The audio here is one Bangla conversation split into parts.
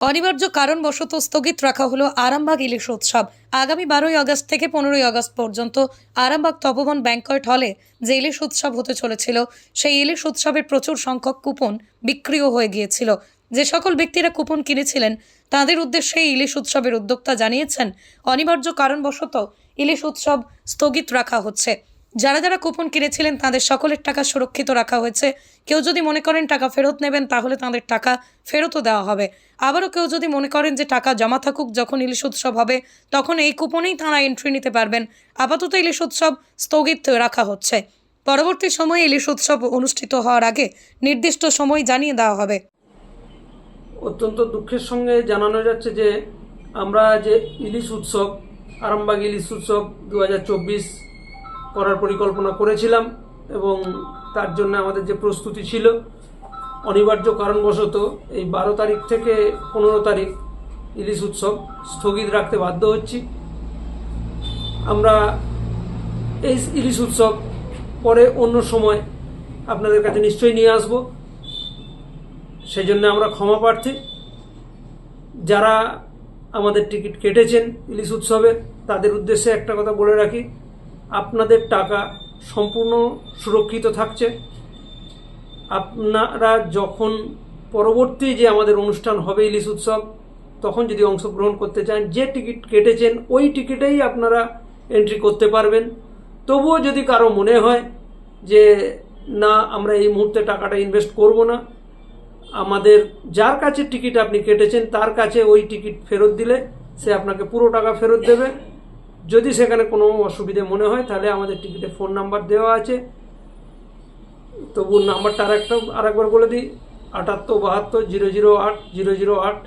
অনিবার্য কারণবশত স্থগিত রাখা হলো আরামবাগ ইলিশ উৎসব। আগামী বারোই আগস্ট থেকে পনেরোই আগস্ট পর্যন্ত আরামবাগ তপবন ব্যাংকয়েট হলে যে ইলিশ উৎসব হতে চলেছিল, সেই ইলিশ উৎসবের প্রচুর সংখ্যক কুপন বিক্রিও হয়ে গিয়েছিল। যে সকল ব্যক্তিরা কুপন কিনেছিলেন, তাদের উদ্দেশ্যে ইলিশ উৎসবের উদ্যোক্তা জানিয়েছেন, অনিবার্য কারণবশত ইলিশ উৎসব স্থগিত রাখা হচ্ছে। যারা যারা কুপন কিনেছিলেন, তাদের সকলের টাকা সুরক্ষিত রাখা হয়েছে। কেউ যদি মনে করেন টাকা ফেরত নেবেন, তাহলে তাদের টাকা ফেরতও দেওয়া হবে। আবারও কেউ যদি মনে করেন যে টাকা জমা থাকুক, যখন ইলিশ উৎসব হবে, তখন এই কুপনেই তারা এন্ট্রি নিতে পারবেন। আপাতত ইলিশ উৎসব স্থগিত রাখা হচ্ছে। পরবর্তী সময়ে ইলিশ উৎসব অনুষ্ঠিত হওয়ার আগে নির্দিষ্ট সময় জানিয়ে দেওয়া হবে। অত্যন্ত দুঃখের সঙ্গে জানানো যাচ্ছে যে, আমরা যে ইলিশ উৎসব, আরামবাগ ইলিশ উৎসব দু হাজার চব্বিশ করার পরিকল্পনা করেছিলাম এবং তার জন্য আমাদের যে প্রস্তুতি ছিল, অনিবার্য কারণবশত এই বারো তারিখ থেকে পনেরো তারিখ ইলিশ উৎসব স্থগিত রাখতে বাধ্য হচ্ছি। আমরা এই ইলিশ উৎসব পরে অন্য সময় আপনাদের কাছে নিশ্চয়ই নিয়ে আসব। সেই জন্য আমরা ক্ষমা প্রার্থী। যারা আমাদের টিকিট কেটেছেন ইলিশ উৎসবে, তাদের উদ্দেশ্যে একটা কথা বলে রাখি আপনাদের টাকা সম্পূর্ণ সুরক্ষিত থাকছে। আপনারা যখন পরবর্তী যে আমাদের অনুষ্ঠান হবে ইলিশ উৎসব, তখন যদি অংশগ্রহণ করতে চান, যে টিকিট কেটেছেন, ওই টিকিটেই আপনারা এন্ট্রি করতে পারবেন। তবুও যদি কারও মনে হয় যে, না, আমরা এই মুহূর্তে টাকাটা ইনভেস্ট করব না। আমাদের যার কাছে টিকিট আপনি কেটেছেন, তার কাছে ওই টিকিট ফেরত দিলে সে আপনাকে পুরো টাকা ফেরত দেবে। যদি সেখানে কোনো অসুবিধে মনে হয়, তাহলে আমাদের টিকিটে ফোন নাম্বার দেওয়া আছে। তবু নাম্বারটা আর একটা আরেকবার বলে দিই, আটাত্তর, বাহাত্তর, জিরো জিরো আট, জিরো জিরো আট।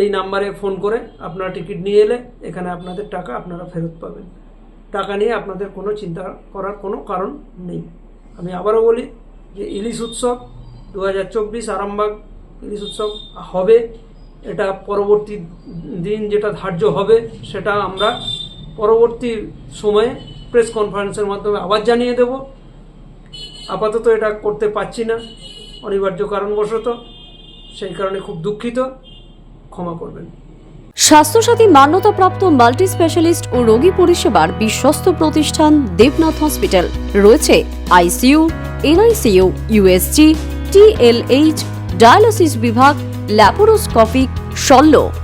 এই নাম্বারে ফোন করে আপনারা টিকিট নিয়ে এলে এখানে আপনাদের টাকা আপনারা ফেরত পাবেন। টাকা নিয়ে আপনাদের কোনো চিন্তা করার কোনো কারণ নেই। আমি আবারও বলি যে ইলিশ উৎসব দু হাজার চব্বিশ আরামবাগ ইলিশ উৎসব হবে। এটা পরবর্তী দিন যেটা ধার্য হবে, সেটা আমরা পরবর্তী সময়ে প্রেস কনফারেন্সের মাধ্যমে আবার জানিয়ে দেব। আপাতত এটা করতে পারছি না, অনিবার্য কারণবশত। সেই কারণে খুব দুঃখিত। ক্ষমা করবেন। স্বাস্থ্যসাথী মান্যতাপ্রাপ্ত মাল্টি স্পেশালিস্ট ও রোগী পরিষেবার বিশ্বস্ত প্রতিষ্ঠান দেবনাথ হসপিটাল। রয়েছে ICU, NICU USG TLH dialysis বিভাগ, ল্যাপারোস্কোপিক, শল্য।